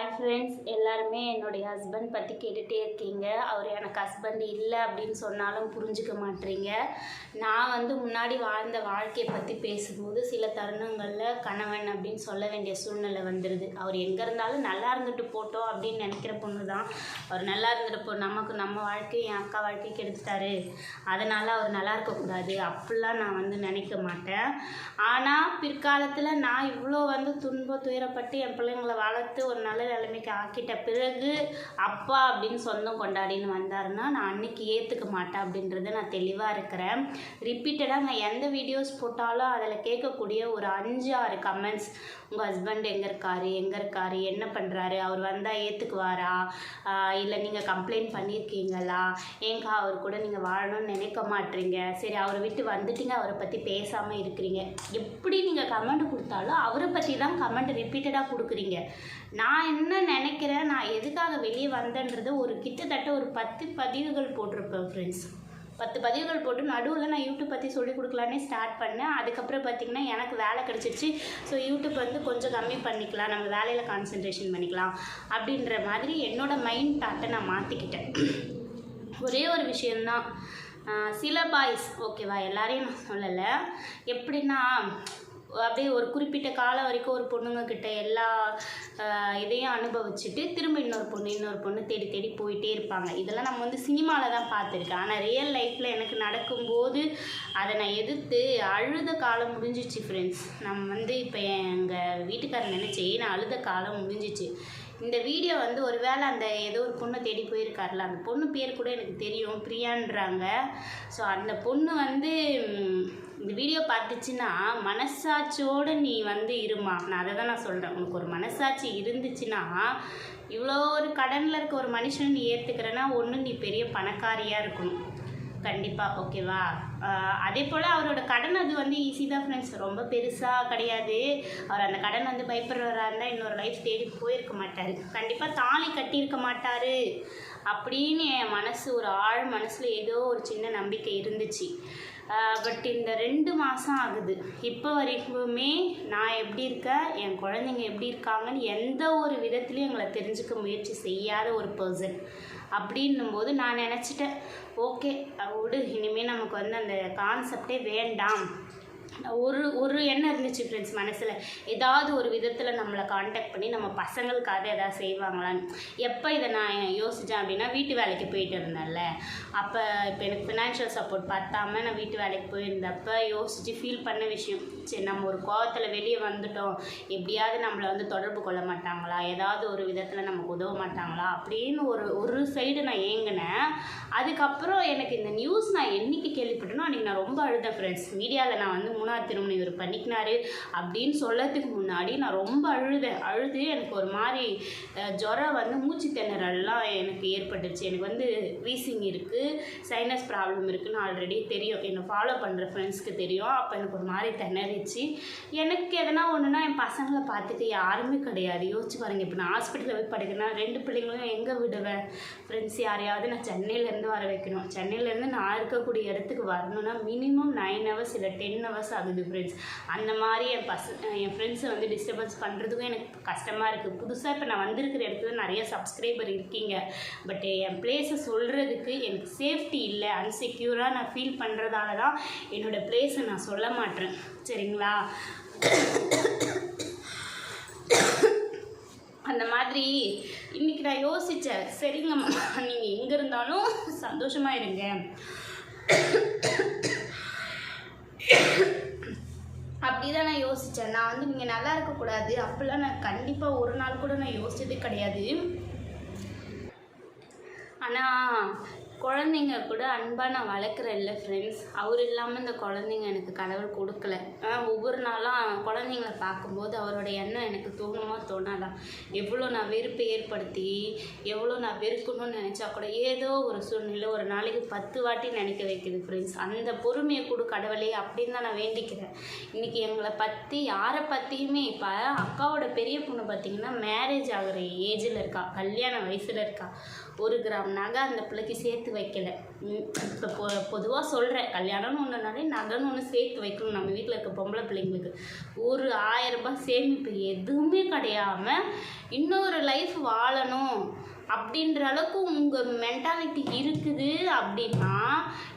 Hi friends எல்லாருமே என்னுடைய husband பற்றி கேட்டுகிட்டே இருக்கீங்க. அவர் எனக்கு ஹஸ்பண்ட் இல்லை அப்படின்னு சொன்னாலும் புரிஞ்சுக்க மாட்டீங்க நான் வந்து முன்னாடி வாழ்ந்த வாழ்க்கையை பற்றி பேசும்போது சில தருணங்களில் கணவன் அப்படின்னு சொல்ல வேண்டிய சூழ்நிலை வந்துடுது அவர் எங்கே இருந்தாலும் நல்லா இருந்துட்டு போட்டோம் அப்படின்னு நினைக்கிற பொண்ணு தான் அவர் நல்லா இருந்துட்டு போ நமக்கு நம்ம வாழ்க்கையும் என் அக்கா வாழ்க்கையும் கெடுத்துட்டாரு அதனால் அவர் நல்லா இருக்கக்கூடாது. அப்படிலாம் நான் வந்து நினைக்க மாட்டேன். ஆனால் பிற்காலத்தில் நான் இவ்வளோ வந்து துன்ப துயரப்பட்டு என் பிள்ளைங்களை வளர்த்து ஒரு நல்ல நிலைமைக்கு ஆக்கிட்ட பிறகு அப்பா அப்படின்னு சொந்தம் கொண்டாடின்னு வந்தாருன்னா நான் அன்னைக்கு ஏற்றுக்க மாட்டேன் அப்படின்றத நான் தெளிவாக இருக்கிறேன். ரிப்பீட்டடாக நான் எந்த வீடியோஸ் போட்டாலும் அதில் கேட்கக்கூடிய ஒரு அஞ்சு ஆறு கமெண்ட்ஸ் உங்கள் ஹஸ்பண்ட் எங்கே இருக்காரு எங்கே இருக்காரு என்ன பண்ணுறாரு அவர் வந்தால் ஏற்றுக்குவாரா இல்லை நீங்கள் கம்ப்ளைண்ட் பண்ணியிருக்கீங்களா ஏங்கா அவர் கூட நீங்கள் வாழணும்னு நினைக்க மாட்டீங்க. சரி அவரை விட்டு வந்துட்டீங்க அவரை பற்றி பேசாமல் இருக்கிறீங்க. எப்படி நீங்கள் கமெண்ட் கொடுத்தாலும் அவரை பற்றி தான் கமெண்ட் ரிப்பீட்டடாக கொடுக்குறீங்க. நான் என்ன நினைக்கிறேன். நான் எதுக்காக வெளியே வந்தேன்றது ஒரு கிட்டத்தட்ட ஒரு பத்து பதிவுகள் போட்டிருப்பேன் ஃப்ரெண்ட்ஸ் பத்து பதிவுகள் போட்டு நடுவில் நான் யூடியூப் பற்றி சொல்லிக் கொடுக்கலான்னே ஸ்டார்ட் பண்ணேன். அதுக்கப்புறம் பார்த்திங்கன்னா எனக்கு வேலை கிடச்சிருச்சு. ஸோ யூடியூப் வந்து கொஞ்சம் கம்மி பண்ணிக்கலாம். நம்ம வேலையில் கான்சென்ட்ரேஷன் பண்ணிக்கலாம். அப்படின்ற மாதிரி என்னோடய மைண்ட் தாட்டை நான் மாற்றிக்கிட்டேன் ஒரே ஒரு விஷயந்தான் சில பாய்ஸ் ஓகேவா எல்லாரையும் நான் சொல்லலை. எப்படின்னா அப்படியே ஒரு குறிப்பிட்ட காலம் வரைக்கும் ஒரு பொண்ணுங்க கிட்ட எல்லா இதையும் அனுபவிச்சுட்டு திரும்ப இன்னொரு பொண்ணு இன்னொரு பொண்ணு தேடி தேடி போயிட்டே இருப்பாங்க. இதெல்லாம் நம்ம வந்து சினிமாவில் தான் பார்த்துருக்கேன். ஆனால் ரியல் லைஃப்பில் எனக்கு நடக்கும்போது அதை நான் எதிர்த்து அழுத காலம் முடிஞ்சிச்சு ஃப்ரெண்ட்ஸ் நம்ம வந்து இப்போ எங்கள் வீட்டுக்காரர் நினச்சி நான் அழுத காலம் முடிஞ்சிச்சு. இந்த வீடியோ வந்து ஒரு வேளை அந்த ஏதோ ஒரு பொண்ணை தேடி போயிருக்காருல அந்த பொண்ணு பேர் கூட எனக்கு தெரியும் பிரியான்றாங்க. ஸோ அந்த பொண்ணு வந்து இந்த வீடியோ பார்த்துச்சுன்னா மனசாட்சியோடு நீ வந்து இருமா? நான் அதை தான் நான் சொல்கிறேன் உனக்கு ஒரு மனசாட்சி இருந்துச்சுன்னா இவ்வளோ ஒரு கடனில் இருக்க ஒரு மனுஷனை நீ ஏற்றுக்கிறேன்னா ஒன்று நீ பெரிய பணக்காரியாக இருக்கணும். கண்டிப்பாக ஓகேவா அதே போல் அவரோட கடன் அது வந்து ஈஸி தான் ஃப்ரெண்ட்ஸ் ரொம்ப பெருசாக கிடையாது. அவர் அந்த கடன் வந்து பயப்படுறவராக இருந்தால் இன்னொரு லைஃப் தேடி போயிருக்க மாட்டார். கண்டிப்பாக தாலி கட்டியிருக்க மாட்டார் அப்படின்னு என் மனசு ஒரு ஆழ் மனசில் ஏதோ ஒரு சின்ன நம்பிக்கை இருந்துச்சு. பட் இந்த ரெண்டு மாதம் ஆகுது. இப்போ வரைக்குமே நான் எப்படி இருக்கேன்? என் குழந்தைங்க எப்படி இருக்காங்கன்னு எந்த ஒரு விதத்துலையும் எங்களை தெரிஞ்சுக்க முயற்சி செய்யாத ஒரு பர்சன் அப்படின்னும் போது நான் நினச்சிட்டேன் ஓகே விடு இனிமேல் நமக்கு வந்து அந்த கான்செப்டே வேண்டாம். ஒரு ஒரு எண்ணம் இருந்துச்சு ஃப்ரெண்ட்ஸ் மனசில். ஏதாவது ஒரு விதத்தில் நம்மளை காண்டாக்ட் பண்ணி நம்ம பசங்களுக்காக ஏதாவது செய்வாங்களான்னு. எப்போ இதை நான் யோசித்தேன் அப்படின்னா வீட்டு வேலைக்கு போயிட்டு இருந்தேன்ல. அப்போ இப்போ எனக்கு ஃபினான்ஷியல் சப்போர்ட் பார்த்தாம நான் வீட்டு வேலைக்கு போயிருந்தப்போ யோசித்து ஃபீல் பண்ண விஷயம். சரி நம்ம ஒரு கோவத்தில் வெளியே வந்துட்டோம். எப்படியாவது நம்மளை வந்து தொடர்பு கொள்ள மாட்டாங்களா? ஏதாவது ஒரு விதத்தில் நமக்கு உதவ மாட்டாங்களா? அப்படின்னு ஒரு ஒரு சைடு நான் ஏங்கினேன். அதுக்கப்புறம் எனக்கு இந்த நியூஸ் நான் என்னைக்கு கேள்விப்பட்டேனோ அன்றைக்கி நான் ரொம்ப அழுதேன் ஃப்ரெண்ட்ஸ் மீடியாவில் நான் வந்து மூணாவது திருமணம் இவர் பண்ணிக்கினாரு அப்படின்னு சொல்லத்துக்கு முன்னாடி நான் ரொம்ப அழுதேன். அழுது எனக்கு ஒரு மாதிரி ஜுரம் வந்து மூச்சு திணறல்லாம் எனக்கு ஏற்பட்டுச்சு எனக்கு வந்து வீசிங் இருக்குது சைனஸ் ப்ராப்ளம் இருக்குதுன்னு ஆல்ரெடி தெரியும். என்னை ஃபாலோ பண்ணுற ஃப்ரெண்ட்ஸ்க்கு தெரியும். அப்போ எனக்கு ஒரு மாதிரி திணறிச்சு. எனக்கு எதனா ஒன்றுனா என் பசங்களை பார்த்துட்டு யாருமே கிடையாது. யோசிச்சு பாருங்கள் இப்போ நான் ஹாஸ்பிட்டலில் போய் படுக்கிறேன்னா ரெண்டு பிள்ளைங்களும் எங்கே விடுவேன்? ஃப்ரெண்ட்ஸ் யாரையாவது நான் சென்னையிலேருந்து வர வைக்கணும். சென்னையிலேருந்து நான் இருக்கக்கூடிய இடத்துக்கு வரணும்னா மினிமம் நைன் ஹவர்ஸ் இல்லை டென் ஹவர்ஸ் ஆகுது ஃப்ரெண்ட்ஸ் அந்த மாதிரி என் பஸ் என் ஃப்ரெண்ட்ஸை வந்து டிஸ்டர்பன்ஸ் பண்ணுறதுக்கும் எனக்கு கஷ்டமாக இருக்குது புதுசாக இப்போ நான் வந்திருக்கிற இடத்துல நிறைய சப்ஸ்கிரைபர் இருக்கீங்க. பட் என் பிளேஸை சொல்கிறதுக்கு எனக்கு சேஃப்டி இல்லை. அன்செக்யூராக நான் ஃபீல் பண்ணுறதால தான் என்னோடய பிளேஸை நான் சொல்ல மாட்டேன். சரிங்களா? அந்த மாதிரி இன்னைக்கு நான் யோசித்தேன் சரிங்கம்மா நீங்கள் எங்கே இருந்தாலும் சந்தோஷமாக இருங்க. அப்படிதான் நான் யோசித்தேன் நான் வந்து இங்கே நல்லா இருக்கக்கூடாது. அப்படிலாம் நான் கண்டிப்பாக ஒரு நாள் கூட நான் யோசிச்சது கிடையாது. ஆனால் குழந்தைங்க கூட அன்பாக நான் வளர்க்குறேன்ல ஃப்ரெண்ட்ஸ் அவர் இல்லாமல் இந்த குழந்தைங்க எனக்கு கடவுள் கொடுக்கல. ஆனால் ஒவ்வொரு நாளும் குழந்தைங்கள பார்க்கும்போது அவரோட எண்ணம் எனக்கு தோணுமா தோணாதான் எவ்வளோ நான் வெறுப்பை ஏற்படுத்தி எவ்வளோ நான் வெறுக்கணும்னு நினச்சா கூட ஏதோ ஒரு சூழ்நிலை ஒரு நாளைக்கு பத்து வாட்டி நினைக்க வைக்குது ஃப்ரெண்ட்ஸ் அந்த பொறுமையை கொடு கடவுளே அப்படின்னு தான் நான் வேண்டிக்கிறேன். இன்றைக்கி எங்களை பற்றி யாரை பற்றியுமே இப்போ அக்காவோட பெரிய பொண்ணு பார்த்தீங்கன்னா மேரேஜ் ஆகிற ஏஜில் இருக்கா கல்யாண வயசில் இருக்கா. ஒரு கிராம் நகை அந்த பிள்ளைக்கு சேர்த்து சேர்த்து வைக்கல இப்போ பொ பொதுவாக சொல்கிறேன் கல்யாணம்னு ஒன்றுனாலே நகைன்னு ஒன்று சேர்த்து வைக்கணும். நம்ம வீட்டில் இருக்க பொம்பளை பிள்ளைங்களுக்கு. ஒரு ஆயிரம் ரூபாய் சேமிப்பு எதுவுமே கிடையாமல் இன்னொரு லைஃப் வாழணும் அப்படின்ற அளவுக்கு உங்கள் மென்டாலிட்டி இருக்குது அப்படின்னா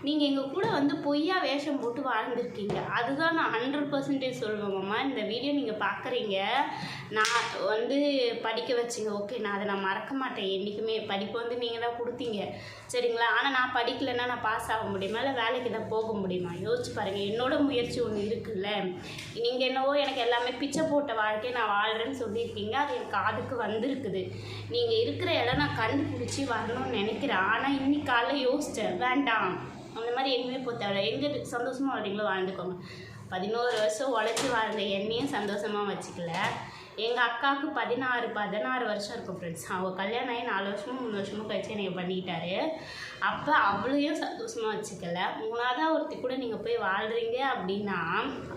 நீங்கள் எங்கள் கூட வந்து பொய்யா வேஷம் போட்டு வாழ்ந்துருக்கீங்க. அதுதான் நான் ஹண்ட்ரட் பர்சன்டேஜ் சொல்லுவேங்கம்மா இந்த வீடியோ நீங்கள் பார்க்குறீங்க நான் வந்து படிக்க வச்சிங்க. ஓகே நான் அதை நான் மறக்க மாட்டேன். என்றைக்குமே படிப்பு வந்து நீங்கள் தான் கொடுத்தீங்க. சரிங்களா? ஆனால் நான் படிக்கலைன்னா நான் பாஸ் ஆக முடியுமா? இல்லை வேலைக்கு தான் போக முடியுமா? யோசிச்சு பாருங்கள் என்னோட முயற்சி ஒன்று இருக்குல்ல. நீங்கள் என்னவோ எனக்கு எல்லாமே பிச்சை போட்ட வாழ்க்கையை நான் வாழ்கிறேன்னு சொல்லியிருக்கீங்க. அது எனக்கு காதுக்கு வந்திருக்குது. நீங்கள் இருக்கிற இடம் நான் கண்டுபிடிச்சி வரணும்னு நினைக்கிறேன். ஆனால் இன்னைக்கு காலைல யோசித்தேன் வேண்டாம். அந்த மாதிரி எங்கேயுமே போக தேவையில்ல. எங்கே சந்தோஷமாக வாழ்றீங்களோ வாழ்ந்துக்கோங்க. பதினோரு வருஷம் உழைச்சி வாழ்ந்த என்னையும் சந்தோஷமாக வச்சுக்கல. எங்கள் அக்காவுக்கு பதினாறு பதினாறு வருஷம் இருக்கும் ஃப்ரெண்ட்ஸ் அவங்க கல்யாணம் ஆகி நாலு வருஷமும் மூணு வருஷமும் கழிச்சு என்னை பண்ணிக்கிட்டாரு அப்போ அவளையும் சந்தோஷமாக வச்சுக்கல. மூணாவதாக ஒருத்தி கூட நீங்கள் போய் வாழ்கிறீங்க அப்படின்னா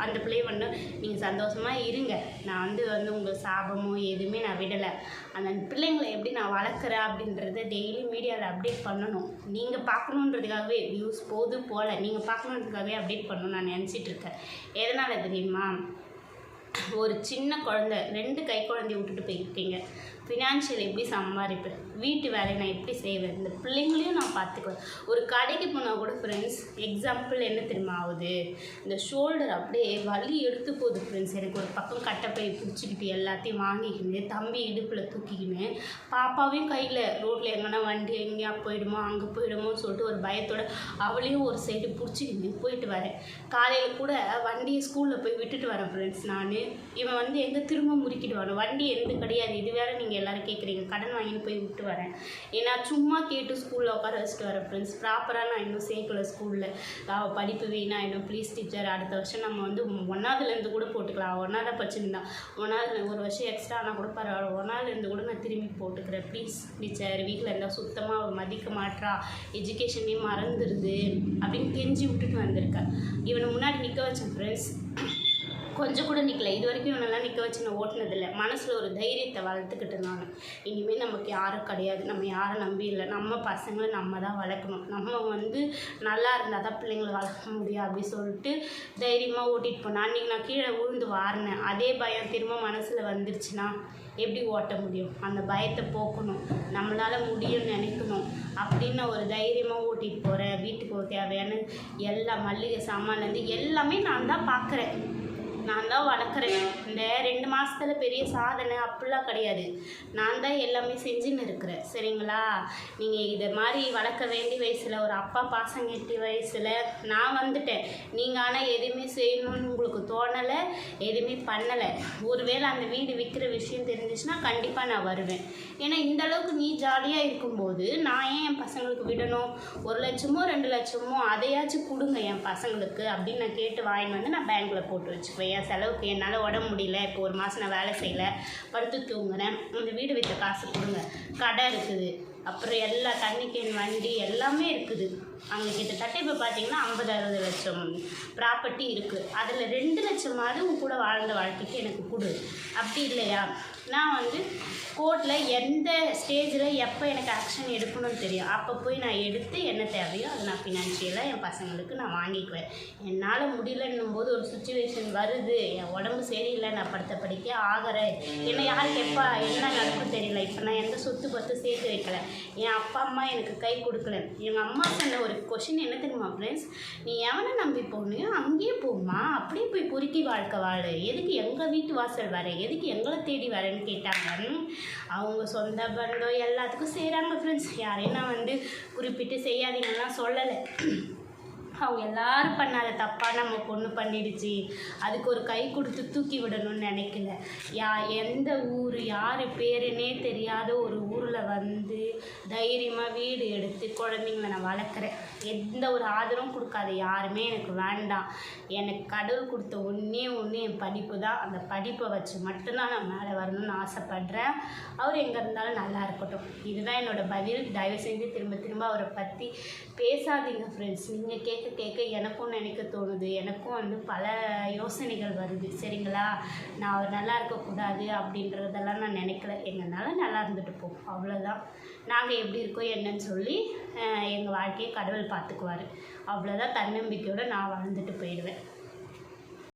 அந்த பிள்ளைய வந்து நீங்கள் சந்தோஷமாக இருங்க. நான் வந்து வந்து உங்கள் சாபமோ எதுவுமே நான் விடலை. அந்த பிள்ளைங்களை எப்படி நான் வளர்க்குறேன் அப்படின்றத டெய்லி மீடியாவில் அப்டேட் பண்ணணும். நீங்கள் பார்க்கணுன்றதுக்காகவே வியூஸ் போது போகல நீங்கள் பார்க்கணுன்றதுக்காகவே அப்டேட் பண்ணணும் நான் நினச்சிட்ருக்கேன் எதனால் தெரியுமா? ஒரு சின்ன குழந்தை ரெண்டு கை குழந்தைய விட்டுட்டு போயிருக்கீங்க. ஃபினான்ஷியல் எப்படி சம்பாதிப்பேன் வீட்டு வேலையை நான் எப்படி செய்வேன் இந்த பிள்ளைங்களையும் நான் பார்த்துக்குவேன். ஒரு கடைக்கு போனால் கூட ஃப்ரெண்ட்ஸ் எக்ஸாம்பிள் என்ன தெரியுமா ஆகுது? இந்த ஷோல்டர் அப்படியே வலி எடுத்து போகுது ஃப்ரெண்ட்ஸ் எனக்கு ஒரு பக்கம் கட்டப்பை பிடிச்சிக்கிட்டு எல்லாத்தையும் வாங்கிக்கின்னு தம்பி இடுப்பில் தூக்கிக்கின்னு பாப்பாவையும் கையில் ரோட்டில் எங்கன்னா வண்டி எங்கேயா போயிடுமோ அங்கே போயிடுமோன்னு சொல்லிட்டு ஒரு பயத்தோட அவளையும் ஒரு சைடு பிடிச்சிக்கின்னு போயிட்டு வரேன். காலையில் கூட வண்டியை ஸ்கூலில் போய் விட்டுட்டு வரேன் ஃப்ரெண்ட்ஸ் நான். இவன் வந்து எங்கே திரும்ப முறுக்கிடுவானோ வண்டி எந்த கிடையாது. இது வேறு நீங்கள் எல்லாரும் கேட்குறீங்க கடன் வாங்கின்னு போய் விட்டு வரேன். ஏன்னா சும்மா கேட்டு ஸ்கூலில் உட்கார வச்சுட்டு வரேன் ஃப்ரெண்ட்ஸ் ப்ராப்பராக நான் இன்னும் சேர்க்கல ஸ்கூலில் அவள் படிப்பு வீணாக இன்னும் ப்ளீஸ் டீச்சர் அடுத்த வருஷம் நம்ம வந்து ஒன்றாவதுலேருந்து கூட போட்டுக்கலாம். ஒன்றாவது படிச்சிருந்தா. ஒன்றாவது ஒரு வருஷம் எக்ஸ்ட்ரா ஆனால் கூட பரவாயில்ல. ஒன்றாவதுலேருந்து கூட நான் திரும்பி போட்டுக்கிறேன். ப்ளீஸ் டீச்சர் வீட்டில் இருந்தால் சுத்தமாக அவள் மதிக்க மாட்றா. எஜுகேஷனே மறந்துடுது அப்படின்னு கெஞ்சி விட்டுட்டு வந்திருக்கேன் இவனை முன்னாடி நிற்க வச்சேன் ஃப்ரெண்ட்ஸ் கொஞ்சம் கூட நிற்கல இது வரைக்கும் இவனெல்லாம் நிற்க வச்சு நான் ஓட்டினதில்லை. மனசில் ஒரு தைரியத்தை வளர்த்துக்கிட்டு நான் இனிமேல் நமக்கு யாரும் கிடையாது. நம்ம யாரை நம்பி இல்லை. நம்ம பசங்களை நம்ம தான் வளர்க்கணும். நம்ம வந்து நல்லா இருந்தால் தான் பிள்ளைங்களை வளர்க்க முடியும் அப்படி சொல்லிட்டு தைரியமாக ஓட்டிகிட்டு போனேன். அன்றைக்கி நான் கீழே விழுந்து வாரினேன் அதே பயம் திரும்ப மனசில் வந்துருச்சுன்னா எப்படி ஓட்ட முடியும்? அந்த பயத்தை போக்கணும். நம்மளால் முடியும்னு நினைக்கணும். அப்படின்னு ஒரு தைரியமாக ஓட்டிகிட்டு போகிறேன் வீட்டுக்கு தேவையான எல்லா மல்லிகை சாமான்லேருந்து எல்லாமே நான் தான் பார்க்குறேன் நான் தான் வளர்க்குறேன். இந்த ரெண்டு மாதத்தில் பெரிய சாதனை அப்படிலாம் கிடையாது. நான் தான் எல்லாமே செஞ்சுன்னு இருக்கிறேன். சரிங்களா? நீங்கள் இதை மாதிரி வளர்க்க வேண்டிய வயசில் ஒரு அப்பா பாசம் கெட்டி வயசில் நான் வந்துட்டேன். நீங்கள் ஆனால் எதுவுமே செய்யணும்னு உங்களுக்கு தோணலை எதுவுமே பண்ணலை. ஒருவேளை அந்த வீடு விற்கிற விஷயம் தெரிஞ்சிச்சுன்னா கண்டிப்பாக நான் வருவேன். ஏன்னா இந்த அளவுக்கு நீ ஜாலியாக இருக்கும்போது நான் ஏன் என் பசங்களுக்கு விடணும்? ஒரு லட்சமோ ரெண்டு லட்சமோ அதையாச்சும் கொடுங்க என் பசங்களுக்கு அப்படின்னு நான் கேட்டு வாங்கிட்டு வந்து நான் பேங்க்கில் போட்டு வச்சுக்குவேன். என் செலவுக்கு என்னால் உடம்பு முடியல இப்போ ஒரு மாதம் நான் வேலை செய்யலை படுத்து தூங்குறேன் அந்த வீடு வைத்த காசு கொடுங்க. கடை இருக்குது. அப்புறம் எல்லா தண்ணி கேன் வண்டி எல்லாமே இருக்குது. அங்கே கிட்டத்தட்ட இப்போ பார்த்தீங்கன்னா ஐம்பது அறுபது லட்சம் ப்ராப்பர்ட்டி இருக்குது அதில் ரெண்டு லட்சமாவது உன் கூட வாழ்ந்த வாழ்க்கைக்கு எனக்கு கொடு. அப்படி இல்லையா? நான் வந்து கோர்ட்டில் எந்த ஸ்டேஜில் எப்போ எனக்கு ஆக்ஷன் எடுக்கணும்னு தெரியும். அப்போ போய் நான் எடுத்து என்ன தேவையோ அதை நான் ஃபினான்ஷியலாக என் பசங்களுக்கு நான் வாங்கிக்குவேன். என்னால் முடியலன்னும் போது ஒரு சுச்சுவேஷன் வருது. என் உடம்பு சரியில்லை நான் படுத்த படிக்க ஆகிறேன் என்ன யாருக்கு எப்போ என்ன நடக்கும் தெரியல. இப்போ நான் எந்த சொத்து பத்து சேர்த்து வைக்கல. என் அப்பா அம்மா எனக்கு கை கொடுக்கல. எங்கள் அம்மா சொன்ன ஒரு கொஷின் என்ன தெரியுமா ஃப்ரெண்ட்ஸ் நீ எவனை நம்பி போகணும் அங்கேயே போமா அப்படியே போய் பொறுக்கி வாழ்க்கை வாழு. எதுக்கு எங்கள் வீட்டு வாசல் வர? எதுக்கு எங்களை தேடி வரேன்னு கேட்டாங்க. அவங்க சொந்த பந்தம் எல்லாத்துக்கும் செய்கிறாங்க ஃப்ரெண்ட்ஸ் யாரையும் நான் வந்து குறிப்பிட்டு செய்யாதீங்கலாம் சொல்லலை. அவங்க எல்லாரும் பண்ணாத தப்பாக நம்ம பொண்ணு பண்ணிடுச்சு. அதுக்கு ஒரு கை கொடுத்து தூக்கி விடணும்னு நினைக்கல. யா எந்த ஊர் யார் பேருன்னே தெரியாத ஒரு ஊரில் வந்து தைரியமாக வீடு எடுத்து குழந்தைங்கள நான் வளர்க்குறேன். எந்த ஒரு ஆதரவும் கொடுக்காத யாருமே எனக்கு வேண்டாம். எனக்கு கடவுள் கொடுத்த ஒன்றே ஒன்று என் படிப்பு தான். அந்த படிப்பை வச்சு மட்டும்தான் நான் மேலே வரணும்னு ஆசைப்பட்றேன். அவர் எங்கே இருந்தாலும் நல்லா இருக்கட்டும். இதுதான் என்னோடய பதில். தயவு செஞ்சு திரும்ப திரும்ப அவரை பற்றி பேசாதீங்க ஃப்ரெண்ட்ஸ் நீங்கள் கேட்க கேட்க கேட்க எனக்கும் நினைக்க தோணுது. எனக்கும் வந்து பல யோசனைகள் வருது. சரிங்களா? நான் அவர் நல்லா இருக்கக்கூடாது அப்படின்றதெல்லாம் நான் நினைக்கல. எங்கனால நல்லா இருந்துட்டு போகும் அவ்வளோதான் நாங்கள் எப்படி இருக்கோம் என்னன்னு சொல்லி எங்கள் வாழ்க்கையை கடவுள் பார்த்துக்குவாரு. அவ்வளோதான் தன்னம்பிக்கையோடு நான் வாழ்ந்துட்டு போயிடுவேன்.